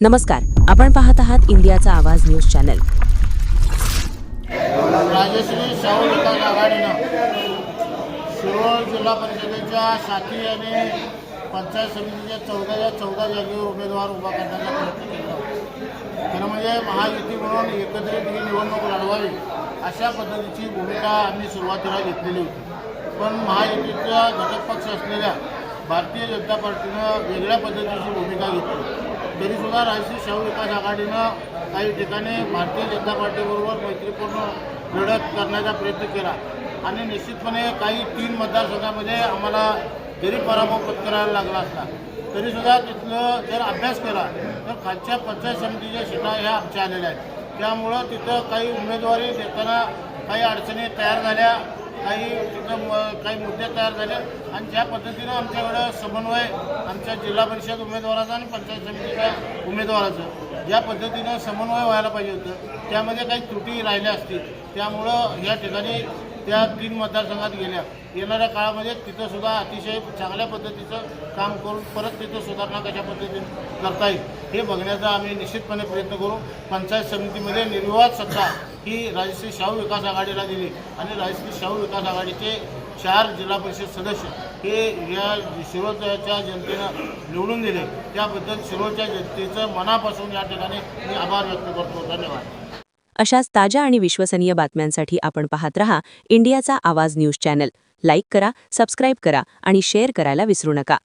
नमस्कार आपण पाहत आहात इंडियाचा आवाज न्यूज चॅनल. राजश्री शाहू विकास आघाडीनं शिरोळ जिल्हा परिषदेच्या साथी आणि पंचायत समितीच्या चौदाच्या चौदा जागेवर उमेदवार उभा करण्याचा प्रयत्न केला. खरं म्हणजे महायुती म्हणून एकत्रित ही निवडणूक लढवावी अशा पद्धतीची भूमिका आम्ही सुरुवातीला घेतलेली होती. पण महायुतीचा घटक पक्ष असलेल्या भारतीय जनता पार्टीनं वेगळ्या पद्धतीची भूमिका घेतली. तरीसुद्धा राष्ट्रीय शाहू विकास आघाडीनं काही ठिकाणी भारतीय जनता पार्टीबरोबर मैत्रीपूर्ण लढत करण्याचा प्रयत्न केला. आणि निश्चितपणे काही तीन मतदारसंघामध्ये आम्हाला जरी पराभव पत्करायला लागला असला तरीसुद्धा तिथलं जर अभ्यास केला तर खालच्या पंचायत समितीच्या शिटा ह्या आमच्या आलेल्या आहेत. त्यामुळं तिथं काही उमेदवारी देताना काही अडचणी तयार झाल्या काही तिथं म- काही मुद्दे तयार झाले आणि ज्या पद्धतीनं आमच्याकडं समन्वय आमच्या जिल्हा परिषद उमेदवाराचा आणि पंचायत समितीच्या उमेदवाराचं ज्या पद्धतीनं समन्वय व्हायला पाहिजे होतं त्यामध्ये काही त्रुटी राहिल्या असतील त्यामुळं या ठिकाणी त्या तीन मतदारसंघात गेल्या. येणाऱ्या काळामध्ये तिथं सुद्धा अतिशय चांगल्या पद्धतीचं काम करून परत तिथं सुधारणा कशा पद्धतीने करता येईल हे बघण्याचा आम्ही निश्चितपणे प्रयत्न करू. पंचायत समितीमध्ये निर्विवाद सत्ता ही राजश्री शाहू विकास आघाडीला दिली आणि राजश्री शाहू विकास आघाडीचे चार जिल्हा परिषद सदस्य हे या शिरोळच्या जनतेनं निवडून दिले. त्याबद्दल शिरोळच्या जनतेचं मनापासून या ठिकाणी मी आभार व्यक्त करतो. धन्यवाद. अशाच ताज्या आणि विश्वसनीय बातम्यांसाठी आपण पाहत रहा इंडियाचा आवाज न्यूज चॅनल. लाईक करा सबस्क्राईब करा आणि शेअर करायला विसरू नका.